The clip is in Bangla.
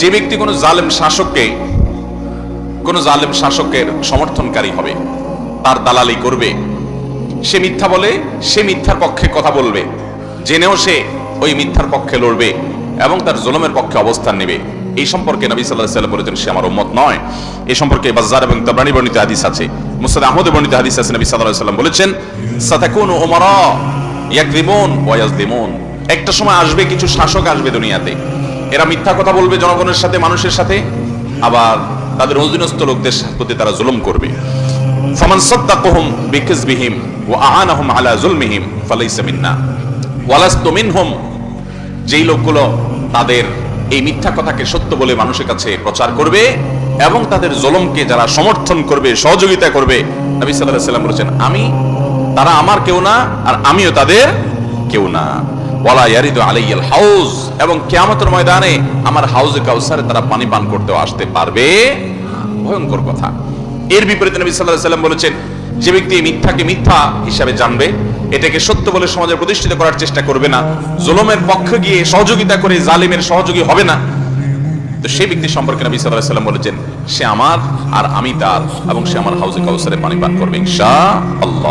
যে ব্যক্তি কোনো জালেম শাসককে, কোন জালেম শাসকের সমর্থনকারী হবে, তার দালালি করবে। সে মিথ্যা বলে, সে মিথ্যার পক্ষে কথা বলবে। জেনেও সে ওই মিথ্যার পক্ষে লড়বে এবং তার জুলুমের পক্ষে অবস্থান নেবে। এই সম্পর্কে নবী সাল্লাহ সাল্লাম বলেছেন, সে আমার উম্মত নয়। এই সম্পর্কে বাজার এবং তাবরানি বর্ণিত হাদিস আছে মুসাদ আহমদ বর্ণিত হাদিস আছে, নবী সাল্লাহ সাল্লাম বলেছেন, সাতাকুন ওমরা ইয়াকদিমুন ওয়া ইয়াজলিমুন একটা সময় আসবে, কিছু শাসক আসবে দুনিয়াতে। এরা মিথ্যা কথা বলবে জনগণের সাথে, মানুষের সাথে, আবার তাদের অধীনস্থ লোকদের প্রতি তারা জুলুম করবে। ফামান বিকিজবিহিম ওয়া আ'ানাহুম আলা যুলমিহিম ফালাইসা মিন্না। ওয়ালাস্তু যেই লোকগুলো তাদের এই মিথ্যা কথাকে সত্য বলে মানুষের কাছে প্রচার করবে এবং তাদের জলমকে যারা সমর্থন করবে, সহযোগিতা করবে, নবী আলাইহি সাল্লাম বলেছেন, আমি, তারা আমার কেউ না, আর আমিও তাদের কেউ না। ওয়ালা ইয়ারিদু আলাইয়াল হাউজ, এবং কিয়ামতের ময়দানে আমার হাউজে কাউসারে তারা পানি পান করতেও আসতে পারবে। ভয়ঙ্কর কথা। এর বিপরীতে নবী সাল্লাল্লাহু আলাইহি সাল্লাম বলেছেন, যে ব্যক্তি মিথ্যাকে মিথ্যা হিসাবে জানবে, এটাকে সত্য বলে সমাজে প্রতিষ্ঠিত করার চেষ্টা করবে না, জুলুমের পক্ষে গিয়ে সহযোগিতা করে জালিমের সহযোগী হবে না। তো সেই ব্যক্তি সম্পর্কে নবী সাল্লাল্লাহু আলাইহি সাল্লাম বলেছেন, সে আমার আর আমি তার, এবং সে আমার হাউজে কাউসারে পানি পান করবে, ইনশাআল্লাহ।